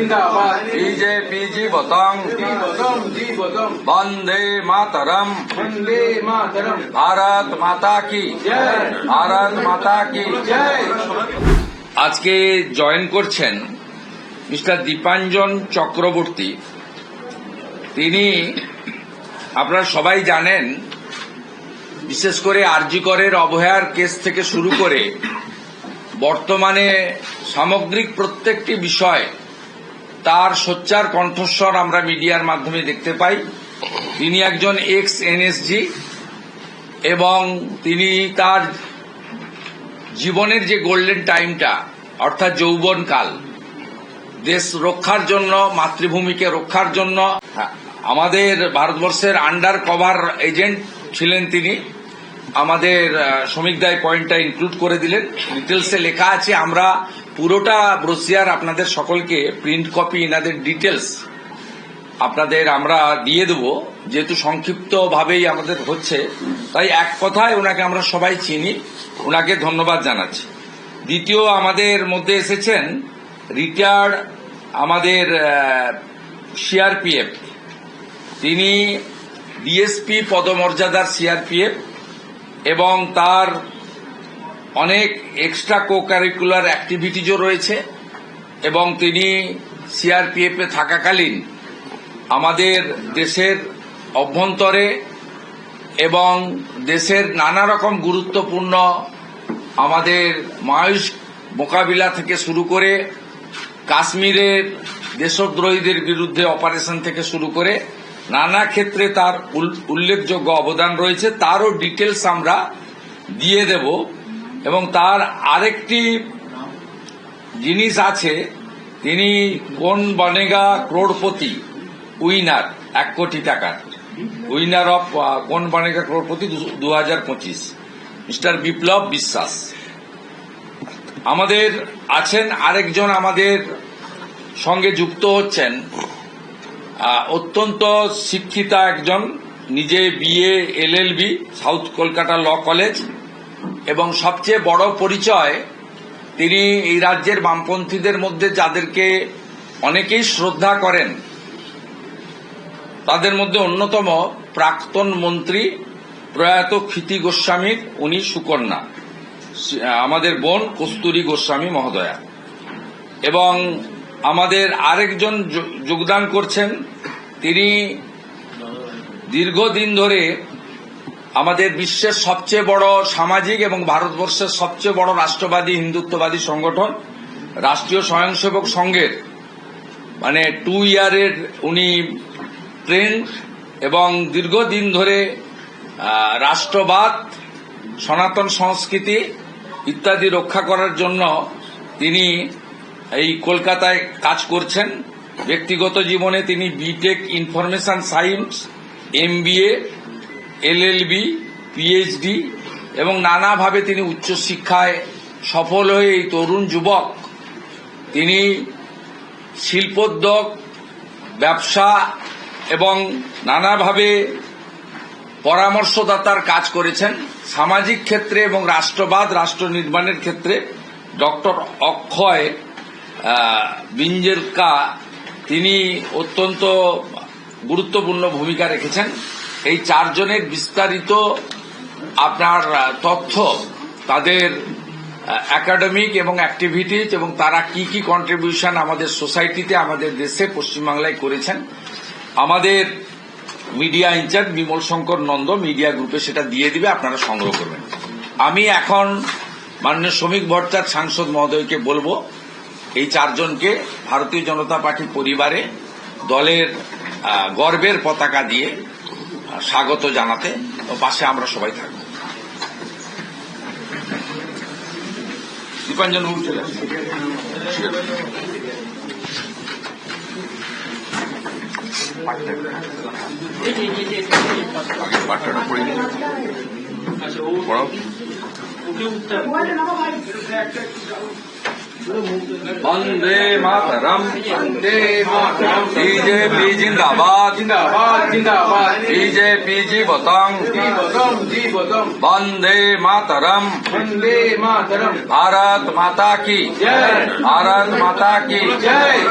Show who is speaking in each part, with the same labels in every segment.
Speaker 1: জিন্দাবাদ
Speaker 2: বিজেপি জীবতং
Speaker 1: জীবতম
Speaker 2: বন্দে মাতরম
Speaker 1: বন্দে মাতরম
Speaker 2: ভারত মাতা কি
Speaker 1: জয়
Speaker 2: ভারত মাতা কি
Speaker 1: জয়
Speaker 2: আজকে জয়েন করছেন মিস্টার দীপাঞ্জন চক্রবর্তী। তিনি আপনারা সবাই জানেন বিশেষ করে আরজিকরের অবহেয়ার কেস থেকে শুরু করে বর্তমানে সামগ্রিক প্রত্যেকটি বিষয় তার সোচ্চার কণ্ঠস্বর আমরা মিডিয়ার মাধ্যমে দেখতে পাই। তিনি একজন এক্স এনএসজি এবং তিনি তার জীবনের যে গোল্ডেন টাইমটা অর্থাৎ যৌবনকাল দেশ রক্ষার জন্য মাতৃভূমিকে রক্ষার জন্য আমাদের ভারতবর্ষের আন্ডার কভার এজেন্ট ছিলেন তিনি। আমাদের আহ, শ্রমিক দায় পয়েন্টটা ইনক্লুড করে দিলেন। ডিটেলসে লেখা আছে আমরা পুরোটা ব্রোসিয়ার আপনাদের সকলকে প্রিন্ট কপি এনাদের ডিটেলস আপনাদের আমরা দিয়ে দেব। যেহেতু সংক্ষিপ্ত ভাবেই আমাদের হচ্ছে, তাই এক কথায় ওনাকে আমরা সবাই চিনি, ওনাকে ধন্যবাদ জানাচ্ছি। দ্বিতীয় আমাদের মধ্যে এসেছেন রিটায়ার্ড আমাদের সিআরপিএফ তিনি ডিএসপি পদমর্যাদার সিআরপিএফ এবং তার অনেক এক্সট্রা কো কারিকুলার অ্যাক্টিভিটিজও রয়েছে, এবং তিনি সিআরপিএফ থাকাকালীন আমাদের দেশের অভ্যন্তরে এবং দেশের নানা রকম গুরুত্বপূর্ণ আমাদের মায়ুষ মোকাবিলা থেকে শুরু করে কাশ্মীরের দেশদ্রোহীদের বিরুদ্ধে অপারেশন থেকে শুরু করে নানা ক্ষেত্রে তার উল- উল্লেখযোগ্য অবদান রয়েছে। তারও ডিটেলস আমরা দিয়ে দেব। এবং তার আরেকটি জিনিস আছে, তিনি কোন বনেগা ক্রোড়পতি? উইনার, এক কোটি টাকার। উইনার অফ কোন বনেগা ক্রোড়পতি? দু হাজার পঁচিশ। মিস্টার বিপ্লব বিশ্বাস। আমাদের আছেন আরেকজন আমাদের সঙ্গে যুক্ত হচ্ছেন অত্যন্ত শিক্ষিতা একজন, নিজে BA LLB south Kolkata law college. এবং সবচেয়ে বড় পরিচয় তিনি এই রাজ্যের বামপন্থীদের মধ্যে যাদেরকে অনেকেই শ্রদ্ধা করেন, তাদের মধ্যে অন্যতম প্রাক্তন মন্ত্রী প্রয়াত ক্ষিতি গোস্বামীর উনি সুকন্যা, আমাদের বোন কস্তুরী গোস্বামী মহোদয়া। এবং আমাদের আরেকজন যোগদান করছেন, তিনি দীর্ঘদিন ধরে আমাদের বিশ্বের সবচেয়ে বড় সামাজিক এবং ভারতবর্ষের সবচেয়ে বড় রাষ্ট্রবাদী হিন্দুত্ববাদী সংগঠন, রাষ্ট্রীয় স্বয়ংসেবক সংঘের। মানে টু ইয়ারের উনি ট্রেন্ড এবং দীর্ঘদিন ধরে রাষ্ট্রবাদ, সনাতন সংস্কৃতি ইত্যাদি রক্ষা করার জন্য তিনি এই কলকাতায় কাজ করছেন। ব্যক্তিগত জীবনে তিনি BTech information science MBA LLB PhD এবং নানাভাবে তিনি উচ্চশিক্ষায় সফল হয়ে এই তরুণ যুবক, তিনি শিল্পোদ্যোগ, ব্যবসা এবং নানাভাবে পরামর্শদাতার কাজ করেছেন। সামাজিক ক্ষেত্রে এবং রাষ্ট্রবাদ, রাষ্ট্র নির্মাণের ক্ষেত্রে ডক্টর অক্ষয় বিঞ্জেরকা তিনি অত্যন্ত গুরুত্বপূর্ণ ভূমিকা রেখেছেন। এই চারজনের বিস্তারিত আপনার তথ্য তাদের একাডেমিক এবং অ্যাক্টিভিটিজ এবং তারা কি কি কন্ট্রিবিউশন আমাদের সোসাইটিতে আমাদের দেশে, পশ্চিমবাংলায় করেছেন। আমাদের media incharge Bimal Shankar Nanda media গ্রুপে সেটা দিয়ে দিবে, আপনারা সংগ্রহ করবেন। আমি এখন মাননীয় শ্রমিক ভট্টার সাংসদ মহোদয়কে বলব, এই চারজনকে ভারতীয় জনতা পার্টি পরিবারে দলের গর্বের পতাকা দিয়ে স্বাগত জানাতে ও পাশে আমরা সবাই থাকব দীপাঞ্জন বাবু। পড়ে। वंदे मातरम।
Speaker 1: वंदे मातरम
Speaker 2: बीजेपी जिंदाबाद
Speaker 1: जिंदाबाद। जिंदाबाद
Speaker 2: बीजेपी जीवतम।
Speaker 1: जीवतम जीवतम।
Speaker 2: वंदे मातरम।
Speaker 1: वंदे मातरम।
Speaker 2: भारत माता की।
Speaker 1: जय।
Speaker 2: भारत माता की।
Speaker 1: जय।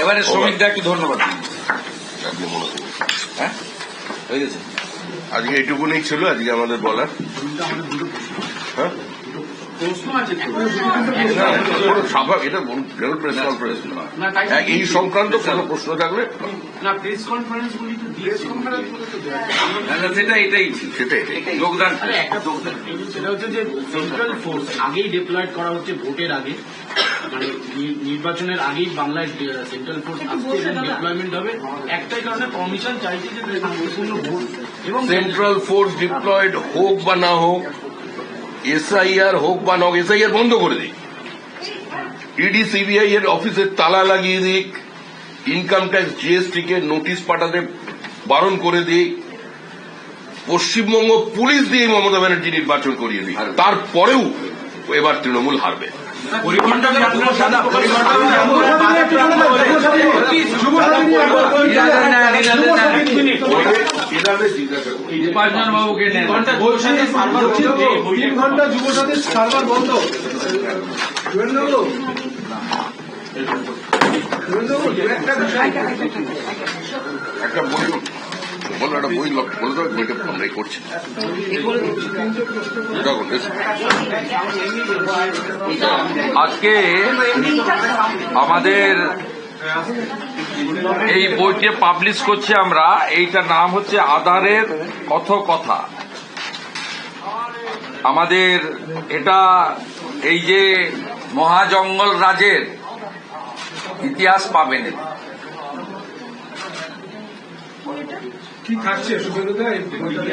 Speaker 2: এবারে শ্রমিকদা একটু ধন্যবাদ। হ্যাঁ?
Speaker 3: আজকে এইটুকুনি ছিল আজকে আমাদের বলার। স্বাভাবিক এটা প্রেস কনফারেন্স এই সংক্রান্ত কোনো প্রশ্ন থাকলে
Speaker 1: প্রেস কনফারেন্স গুলি তো প্রেস কনফারেন্স
Speaker 2: না, না, সেটা এটাই
Speaker 3: সেটাই
Speaker 2: যোগদান।
Speaker 4: সেটা হচ্ছে যে সেন্ট্রাল ফোর্স আগেই ডিপ্লয়েড করা হচ্ছে ভোটের আগে। মানে নির্বাচনের আগেই বাংলায় সেন্ট্রাল ফোর্স আসছে এবং ডিপ্লয়মেন্ট হবে। একটাই কারণে কমিশন চাইছে যে শান্তিপূর্ণ ভোট এবং
Speaker 3: সেন্ট্রাল ফোর্স ডিপ্লয়েড হোক বা না হোক এসআইআর হোক বা না হোক এসআইআর বন্ধ করে দিক ইডি সিবিআই এর অফিসের তালা লাগিয়ে দিক ইনকাম ট্যাক্স জিএসটি কে নোটিশ পাঠাতে বারণ করে দিক পশ্চিমবঙ্গ পুলিশ দিয়ে মমতা ব্যানার্জি নির্বাচন করিয়ে দিক তারপরেও এবার তৃণমূল হারবে।
Speaker 2: দীপাঞ্জন বাবুকে নেন।
Speaker 1: তিন ঘণ্টা যুব সাথীর সার্ভার বন্ধ। সুরেন্দ্রবাবু। সুরেন্দ্রবাবু দু একটা
Speaker 3: বই বলো একটা বই বলে দাও বইটা আমরাই করছি?
Speaker 2: আজকে আমাদের এই বইটি পাবলিশ করছি আমরা এইটার নাম হচ্ছে আধারের কথ কথা আমাদের এটা এই যে মহাজঙ্গল রাজের ইতিহাস পাবেন
Speaker 1: থাকছে সুরেন্দ্রদা এই বইটাতে?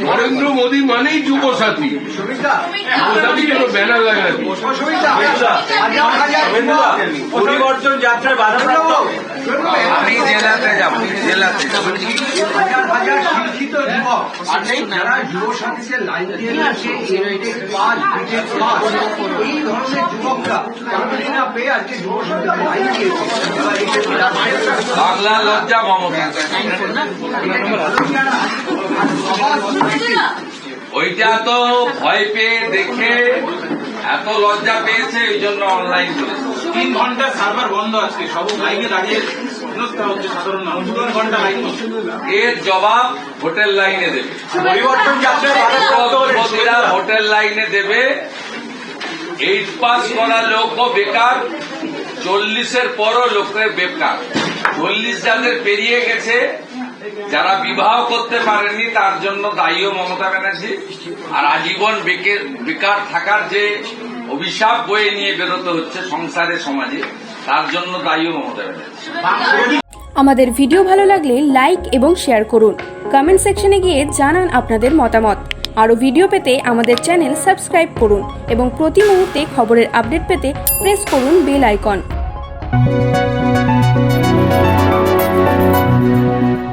Speaker 3: নরেন্দ্র মোদী মানেই যুব সাথী সাথী কেন ব্যানার
Speaker 4: পরিবর্তন যাত্রায় বাধা
Speaker 2: আমি জেলাতে যাব জেলাতে
Speaker 5: হাজার হাজার শিক্ষিত যুবক। যারা যুব সাথীতে লাইন দিয়ে আছে? পাস বিটেক পাস এই ধরনের যুবকরা চাকরি না পেয়ে আজকে যুব সাথী লাইন দিয়েছে। এবার একে তারা বাইরে রাখতে
Speaker 2: বাংলা লজ্জা মমতা। ওইটা তো ভয় পেয়ে দেখে এত লজ্জা পেয়েছে ওই জন্য অনলাইন
Speaker 4: তিন ঘণ্টা সার্ভার বন্ধ আজকে সব লাইনে দাঁড়িয়ে সাধারণ মানুষ। তিন ঘণ্টা লাইন
Speaker 2: এর জবাব হোটেল লাইনে দেবে।
Speaker 4: পরিবর্তন
Speaker 2: হোটেল লাইনে দেবে। এইট পাস করা লোকও বেকার চল্লিশের পরও লোকের বেকার। চল্লিশ যাদের পেরিয়ে গেছে যারা বিবাহ করতে পারেনি তার জন্য দায়ীও মমতা ব্যানার্জি। আর আজীবন বেকার থাকার যে অভিশাপ বয়ে নিয়ে বেরোতে হচ্ছে সংসারে, সমাজে, তার জন্য দায়ীও মমতা ব্যানার্জি।
Speaker 6: আমাদের ভিডিও ভালো লাগলে লাইক এবং শেয়ার করুন। কমেন্ট সেকশনে গিয়ে জানান আপনাদের মতামত। আরও ভিডিও পেতে আমাদের চ্যানেল সাবস্ক্রাইব করুন এবং প্রতি মুহূর্তে খবরের আপডেট পেতে প্রেস করুন বেল আইকন।